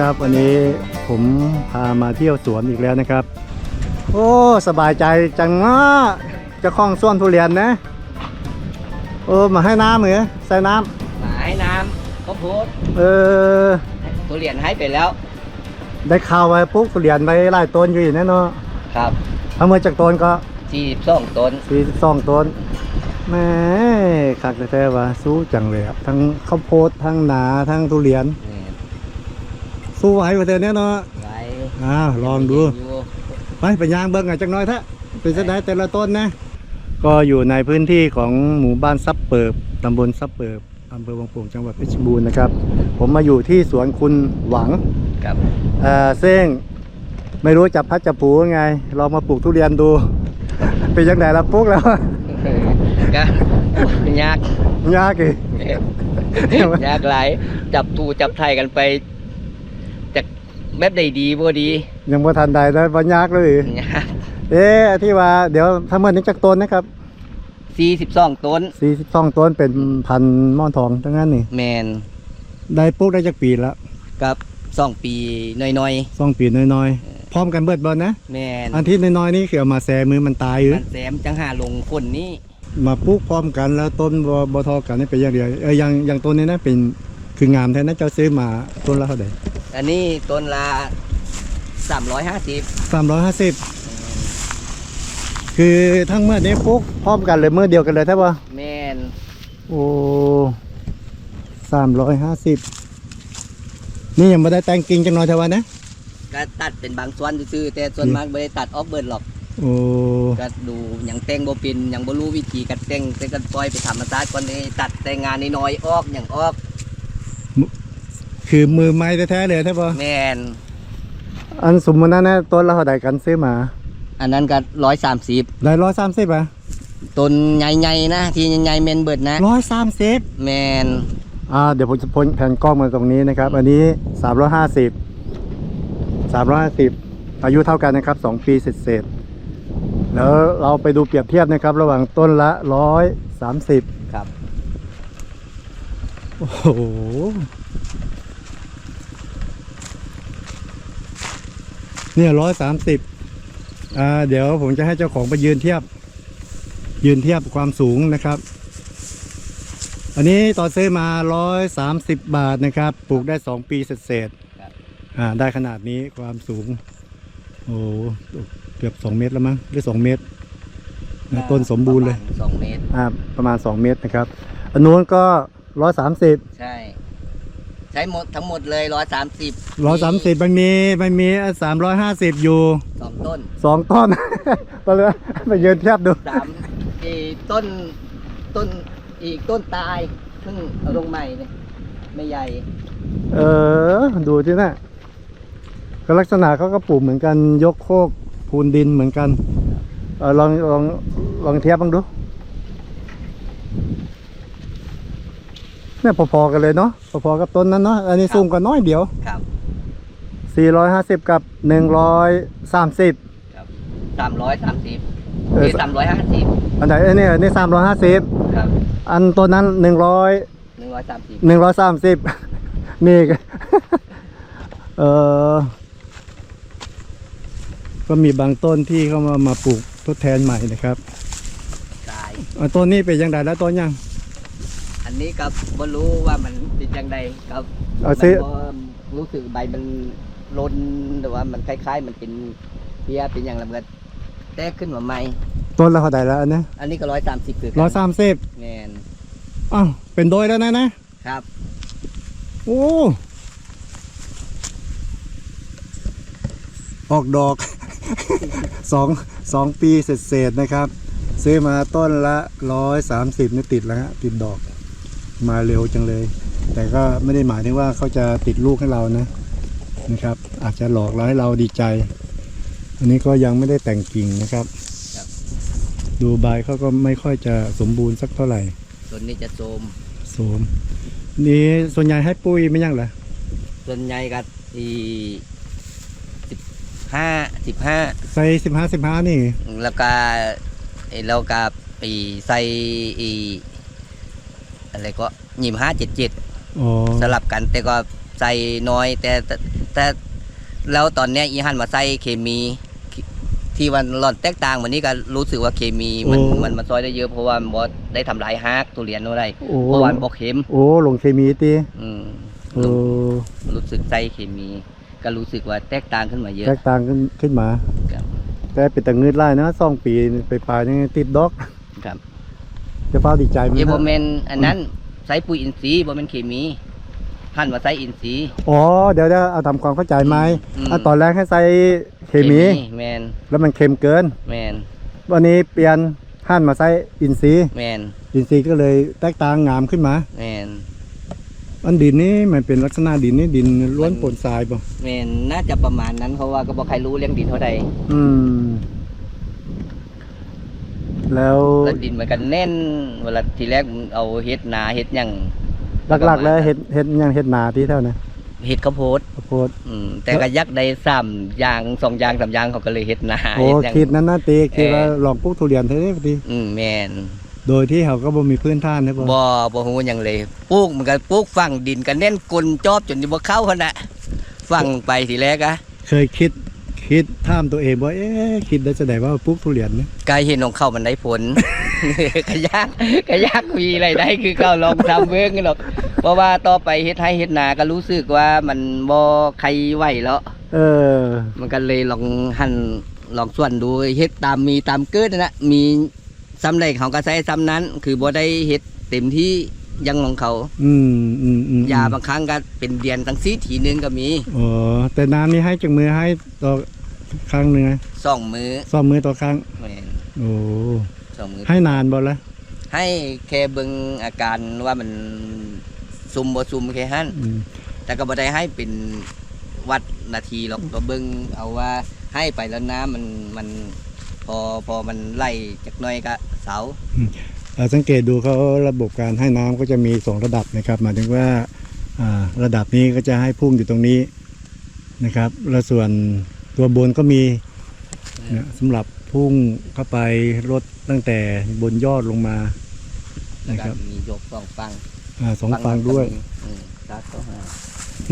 ครับ วันนี้ผมพามาเที่ยวสวนอีกแล้วนะครับ โอ้สบายใจจังเนาะเจะคล้าของสวนทุเรียนนะโอ้มาให้น้ำเหรอใส่น้หายน้ำข้าวโพดำเออ ทุเรียนหายไปแล้วได้ข่าวไว้ปลูกทุเรียนไปหลายต้นอยู่อีกแน่เนอนครับทั้งหมดจากต้นก็ที่ซ่องต้น42ต้นแหม่คักแท้ๆว่าสู้จังเลยครับทั้งข้าวโพดทั้งหนาทั้งทุเรียนนี่ สู้ไหวกว่าเดิมแน่เนอนไว้อ้าวลองดูอยู่ไปไปย่างเบิ้งกันจักหน้อยเถอะเป็นจะได้แต่ละต้นนะ ก็อยู่ในพื้นที่ของหมู่บ้านซับเปิบตำบลซับเปิบอำเภอวังโป่งจังหวัดเพชรบูรณ์นะครับ ผมมาอยู่ที่สวนคุณหวังครับเอ่อซึ่งไม่รู้จับพัดจับผูยังไงลองมาปลูกทุเรียนดู เป็นยังไงละปลูกแล้วก็ยากยากอีกยากหลายจับตูจับไทยกันไปจาก แบบใดดีบ่ดียังบ่ทันใดได้บ่ยากเลยยากเอ๊ะที่ว่าเดี๋ยวทั้งหมดนี้จักต้นนะครับสี่สิบสองต้น42ต้นเป็นพันธุ์ม่อนทองทั้งนั้นนี่ แมนได้ปลูกได้จักปีแล้วกับสองปีหน่อยสองปีน้อยๆ พร้อมกันเบิดบอลนะ ๆ แมนอันที่น้อยๆนี่คือเอามาแซมือมันตายอยู่ มันแซมจังหาลงฝนนี่มาปลูกพร้อมกันแล้วต้นบอบทอกันนี่เป็นอย่างเดียวเอออย่างอย่างต้นนี้นะเป็นคืองามแท้นะเจ้าซื้อมาต้นละเท่าไหร่ อันนี้ต้นละสามร้อยห้าสิบสามร้อยห้าสิบคือทั้งเมื่อนี้ปลูกพร้อมกันเลยเมื่อเดียวกันเลยใช่ปะแมนโอ้สามร้อยห้าสิบนี่ยังไม่ได้แต่งกิ่งจังหน่อยเท่าวันนะก็ตัดเป็นบางส่วนซื่อๆแต่ส่วนมากไม่ได้ตัดออฟเบิร์ดหรอกโอ้ก็ดูอย่างแต่งบ่เป็นอย่างบ่รู้วิธีการแต่งแต่ก็ปล่อยไปธรรมชาติก่อนนี้ตัดแต่งงานน้อยๆออกอย่างออก คือมือไม้แท้ๆเลยใช่ปะแมนอันสมมตินั้นนะต้นละเท่าไหร่กันซื้อมาอันนั้นก็ร้อยสามสิบได้ร้อยสามสิบอะต้นใหญ่ๆนะ ที่ใหญ่ๆเมนเบิดนะร้อยสามสิบแมนอ่าเดี๋ยวผมจะพ้นแผ่นกล้องมาตรงนี้นะครับ อันนี้สามร้อยห้าสิบสามร้อยห้าสิบอายุเท่ากันนะครับสองปีเศษๆแล้วเราไปดูเปรียบเทียบนะครับ ระหว่างต้นละร้อยสามสิบครับ โอ้โห เนี่ยร้อยสามสิบอ่าเดี๋ยวผมจะให้เจ้าของไปยืนเทียบ ยืนเทียบความสูงนะครับ อันนี้ตอนซื้อมาร้อยสามสิบบาทนะครับ ปลูกได้สองปีเศษครับๆอ่าได้ขนาดนี้ความสูง โอ้เกือบสองเมตรแล้วมั้งหรือสองเมตรนะต้นสมบูรณ์เลยปะมาณสองเมตรอ่าประมาณสองเมตรนะครับ อันนู้นก็ร้อยสามสิบใช่ ใช้หมดทั้งหมดเลยร้อยสามสิบร้อยสามสิบมันมีมันมีสามร้อยห้าสิบอยู่สองต้นสองต้น ไปเลยไปยืนเทียบดูสามอีต้นต้นอีกต้นตายเพิ่งเอาลงใหม่เลยไม่ใหญ่ เออ ดูที่น่ะก็ลักษณะเขาก็ปลูกเหมือนกันยกโคกพูนดินเหมือนกันเออลองลองลองเทียบบ้างดู เนี่ยพอๆกันเลยเนาะพอๆกับต้นนั้นเนาะอันนี้สูงกว่าน้อยเดียวครับ450 กับ 130ครับสามร้อยสามสิบเออนี่สามร้อยห้าสิบอันไหนอันนี้อันนี้350 ครับอันต้นนั้น 100 หนึ่งร้อยสามสิบ130 นี่ก็ เออก็มีบางต้นที่เขามามาปลูกทดแทนใหม่นะครับตาย อ่าต้นนี้เป็นยังไงแล้วต้นยัง อันนี้ก็บ่รู้ว่ามันเป็นยังไงครับเอาซื้อ มันบ่รู้สึกใบมันล้นแต่ว่ามันคล้ายๆ มันเป็นเพียเป็นอย่างละเมิดแตกขึ้นมาใหม่ ต้นละเท่าไหร่แล้วอันนี้อันนี้ก็ร้อยสามสิบคือกันร้อยสามสิบแมนอ้าวเป็นโดยแล้วนะนะครับ โอ้ออกดอก สองสองปีเศษๆนะครับ ซื้อมาต้นละร้อยสามสิบนี่ติดแล้วฮะติดดอก มาเร็วจังเลย แต่ก็ไม่ได้หมายถึงว่าเขาจะติดลูกให้เรานะนะครับ อาจจะหลอกเราให้เราดีใจ อันนี้ก็ยังไม่ได้แต่งกิ่งนะครับ ดูใบเขาก็ไม่ค่อยจะสมบูรณ์สักเท่าไหร่ส่วนนี้จะโทรมโสมนี่ส่วนใหญ่ให้ปุ้ยไม่ยังเหรอส่วนใหญ่ก็อีสิบห้าสิบห้าใส่สิบห้าสิบห้านี่ แล้วก็ไอ้เราก็ไปใส่อี อะไรก็ยิมห้าเจ็ดเจ็ดอ๋อสลับกัน แต่ก็ใส่น้อยแต่แต่แล้วตอนเนี้ยอีหันมาใส่เคมีที่ที่วันหล่อนแตกต่างวันนี้ก็รู้สึกว่าเคมีมันมันมันซอยได้เยอะเพราะว่ามันบ่ได้ทำลายฮากทุเรียนอะไรโอ้เพราะว่ามันบ่เค็ม โอ้ลงเคมีตีอืมโอ้รู้สึกใส่เคมี ก็รู้สึกว่าแตกต่างขึ้นมาเยอะแตกต่างขึ้นขึ้นมา ครับแต่เป็นแต่เงืดไล่นะสองปีไปปลายนี่ติดดอก ครับ จะเฝ้าดีใจไหมเยบ่นะแม่นอันนั้นใส่ปุ๋ยอินทรีย์บ่แม่นเคมีหันมาใส่อินทรีย์อ๋อเดี๋ยวเดี๋ยวเอาทำความเข้าใจไหมอืมอะตอนแรกให้ใส่เคมีแม่นแล้วมันเค็มเกินแม่นวันนี้เปลี่ยนหั่นมาใส่อินทรีย์แม่นอินทรีย์ก็เลยแตกต่างงามขึ้นมาแม่นอันดินนี่มันเป็นลักษณะดินนี่ดินล้วนมันปนทรายป่ะแม่นน่าจะประมาณนั้นเพราะว่าก็บ่ใครรู้เรื่องดินเท่าใดอืม แล้วแล้วดินมันก็แน่น เวลาทีแรกเอาเฮ็ดนาเฮ็ดหยังหลักๆ แล้วเห็ดเห็ดหยังเห็ดนาที่เท่านะเฮ็ดข้าวโพดข้าวโพดอืมแต่ก็ยักได้สามอย่างสองอย่างสามอย่างเขาก็เลยเฮ็ดนาโอ้เฮ็ดหยังคิดนั้นนะตีคิดว่าเอ่อลองปลูกทุเรียนเท่านี้พอดีอืมแม่นโดยที่เขาก็บ่มีพื้นท่านนะป่ะบ่บ่ฮู้หยังเลยปลูกมันก็ปลูกฝังดินก็แน่นกลนจอบจนสิบ่เข้าหั่นน่ะฝังไปทีแรกอะเคยคิด คิดท่ามตัวเองว่าเอ๊ะคิดได้จะไหนว่าปลูกทุเรียนเนี่ยกายเห็นของเขามันได้ผลก็ยากก็ยากมีรายได้คือเขาลองทำเบิ่งกันหรอกเพราะว่าต่อไปเฮ็ดให้เฮ็ดนาก็รู้สึกว่ามันบ่ใครไหวแล้วเออ มันก็เลยลองหั่นลองส่วนดูเฮ็ดตามมีตามเกิดนั่นนะมีซ้ำใดเขาก็ใช้ซ้ำนั้น คือบ่ได้เฮ็ดเต็มที่อยังของเขา อืมอืมอืมยาบางครั้งก็เป็นเดือนตั้งซีทีหนึงก็มีอ๋อแต่น้ำนี่ให้จากมือให้ต่อ ครั้งหนึ่งไงสองมือซ่อมมือต่อครั้ง แม่นโอ้ สองมือให้นานบ่ละให้แค่เบิ่งอาการว่ามันซุ่มบ่ซุ่มแค่หันอืมแต่ก็บ่ได้ให้เป็นวัดนาทีหรอกก็เบิ่งเอาว่าให้ไปแล้วน้ำมันมันพอพอมันไล่จากหน้อยก็เสา เอ่อสังเกตดูเขาระบบการให้น้ำก็จะมีสองระดับนะครับหมายถึงว่าอ่าระดับนี้ก็จะให้พุ่งอยู่ตรงนี้นะครับ แล้วส่วน ตัวบนก็มีเนี่ยสำหรับพุ่งเข้าไปลดตั้งแต่บนยอดลงมาแล้วนะก็ครับมียกสองฟังอ่าสองฝั่งด้วย อืมตัดเข้าหา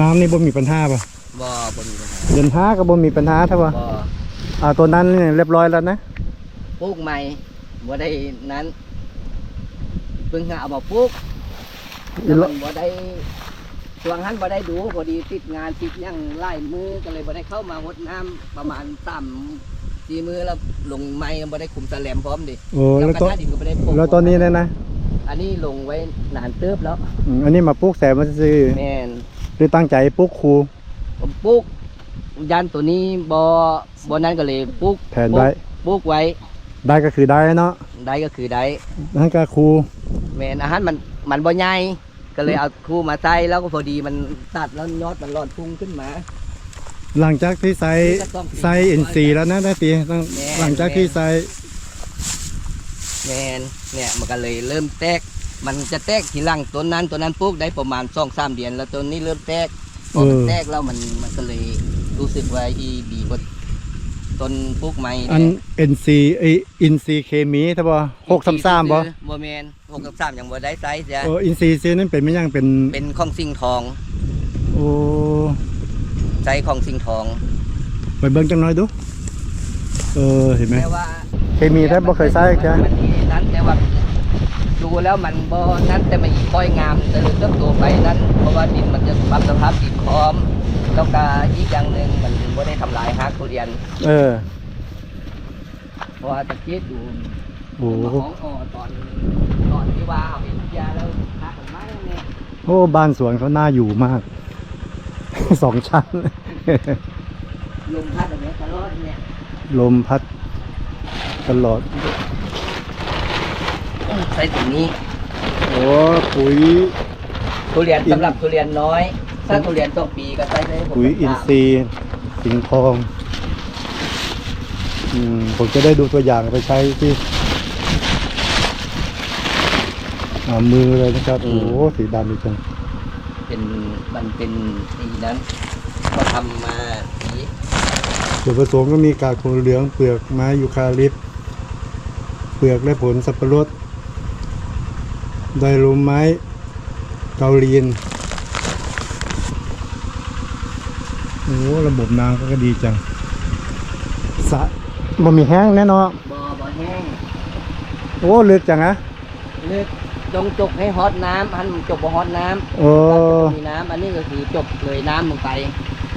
น้ำนี่บ่มีปัญหาป่ะบ่บ่มีปัญหาเดินห้าก็บ่มีปัญหาถ้าว่าบ่อ่าตัวนั้นเนี่ยเรียบร้อยแล้วนะปลูกใหม่บ่ได้นั้นเพิ่งเอามาปลูกแล้วมันบ่ได้ ช่วงนั้นบ่ได้ดูพอดีติดงานติดหยังไล่มือก็เลยบ่ได้เข้ามารดน้ำประมาณ3 4มือแล้วลงไม้บ่ได้คุมแสลมพร้อมดิโอ้แล้วแล้วก็ตัวหน้าดินก็บ่ได้ปลูกแล้วตอนนี้เนี่ยนะอันนี้ลงไว้นานเติบแล้วอืมอันนี้มาปลูกแสมาซื้อแม่นหรือตั้งใจปลูกคูผมปลูกยันตัวนี้บ่บ่นั้นก็เลยปลูกแผนไว้ปลูกไว้ได้ก็คือได้เนาะได้ก็คือได้นั่นก็คูแม่นอาหารมันมันบ่ใหญ่ ก็เลยเอาคู่มาใส่แล้วก็พอดีมันตัดแล้วยอดมันรอดพุ่งขึ้นมา หลังจากที่ใส่ใส่เอ็นซีแล้วนะได้ตีตั้งแม่หลังจากที่ใส่แมนเนี่ยมันก็เลยเริ่มแตก มันจะแตกทีหลังต้นนั้นตัวนั้นปลูกได้ประมาณสองสามเดือน แล้วต้นนี้เริ่มแตกพอมันแตกแล้วมันมันก็เลยรู้สึกว่าอีดีกว่า ต้นปลูกใหม่อันเนี่ยเอ็นซีไออินซีเคมีถ้าบ่หกสามสามบ่บ่แมนหกสามสามยังบ่ได้ไซส์จ้ะโอ้อินซีซีนั่นเป็นไม่ยังเป็นเป็นของสิ่งทองโอ้ไซส์ของสิ่งทองไปเบิ่งจังหน่อยดูเออเห็นไหมแต่ว่าเคมีแทบบ่เคยใส่แค่มันมีนั้นแต่ว่าดูแล้วมันบ่นั้นแต่ไม่ค่อยงามแต่เริ่มโตไปนั้นเพราะว่าดินมันจะปรับสภาพดินพร้อม แล้วก็อีกอย่างหนึ่งมันบ่ได้ทำลายฮากทุเรียน เออเพราะว่าตะเกียบดูโอ้มาของอ่อตอนตอนที่ว่าเอาเห็นยาแล้วฮักมันไม่เนี่ยโอ้บ้านสวนเขาน่าอยู่มาก สองชั้น ลมพัดแบบนี้ตลอดเนี่ยลมพัดตลอด ใช้ถุงนี้ โอ้ปุ๋ยทุเรียนอินสำหรับทุเรียนน้อย ถ้าทุเรียนต้องปีก็ใช้ได้หกปุ๋ยอินสามทรีย์สิงห์ทองอืมผมจะได้ดูตัวอย่างไปใช้ที่อ่ามือเลยนะครับ โอ้โหสีดำดีจังเป็นมันเป็นสีนั้นก็ทำมาสีส่วนผสมก็มีกากถั่วเหลืองเปลือกไม้ยูคาลิปต์เปลือกและผลสับปะรดไดรูมไม้เกาลีน โอ้ระบบน้ำก็ดีจังสระบ่มีแห้งแน่นอนบ่บ่แห้งโอ้ลึกจังอะลึกจงจกให้ฮอตน้ำหันจกบ่ฮอตน้ำโอ้ถ้ามีน้ำอันนี้ก็คือจบเลยน้ำลงไป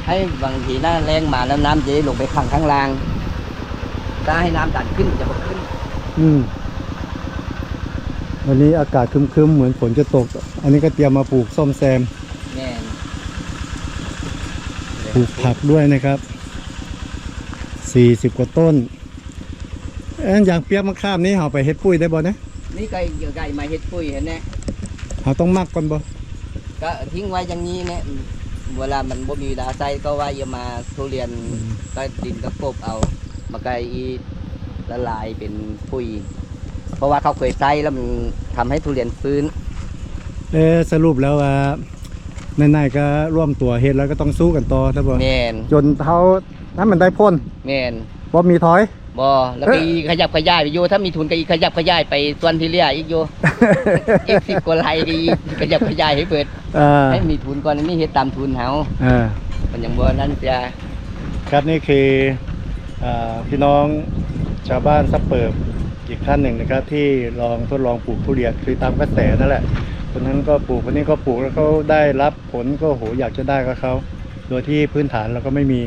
ให้บางทีหน้าแรงมาแล้วน้ำจะได้ลงไปขังข้างล่างถ้าให้น้ำดันขึ้นจะบ่ขึ้น อืมวันนี้อากาศครึมๆเหมือนฝนจะตก อันนี้ก็เตรียมมาปลูกส้มแซมแน่น ปลูกผักด้วยนะครับสี่สิบกว่าต้นเอ้ยอย่างเปียกมะขามนี้เอาไปเฮ็ดปุ้ยได้บ่นะนี่ไก่ไก่มาเฮ็ดปุ๋ยเห็นไหมเราต้องมักก่อนบ่ก็ทิ้งไว้อย่างนี้เนี่ยเวลามันบ่มีดาไซก็ว่าอย่ามาทุเรียนก็ดินก็กบเอามาไก่อีละลายเป็นปุ๋ยเพราะว่าเขาเคยใส่แล้วมันทำให้ทุเรียนฟื้นเออสรุปแล้วว่า ในๆก็ร่วมตัวเฮ็ดแล้วก็ต้องสู้กันต่อนะบ่แมนจนเท่าถ้ามันได้พ้นแมนบ่มีถอยบ่แล้วก็อีขยับขยายไปอยู่ถ้ามีทุนก็อีขยับขยายไปส่วนที่เหลืออีกอยู่ อีกสิบกว่าไร่ก็อีกขยับขยายให้เปิดเออให้มีทุนก่อนอันนี้เฮ็ดตามทุนเฮาเออ มันยังบ่นั่นจะครับนี่คืออาพี่น้องชาวบ้านซับเปิบอีกท่านหนึ่งนะครับ ที่ลองทดลองปลูกทุเรียนคือตามกระแสนั่นแหละ คนนั้นก็ปลูกคนนี้ก็ปลูกแล้วเขาได้รับผลก็โหอยากจะได้กับเขาโดยที่พื้นฐานเราก็ไม่มี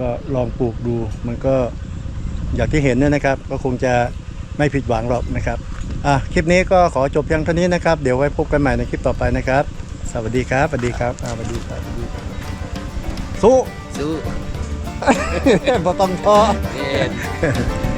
ก็ลองปลูกดู มันก็อย่างที่เห็นเนี่ยนะครับ ก็คงจะไม่ผิดหวังหรอกนะครับอะคลิปนี้ก็ขอจบเพียงเท่านี้นะครับ เดี๋ยวไว้พบกันใหม่ในคลิปต่อไปนะครับ สวัสดีครับสวัสดีครับอ่าสวัสดีครับสวัสดีครับสู้สู้ บ่ต้องท้อแม่น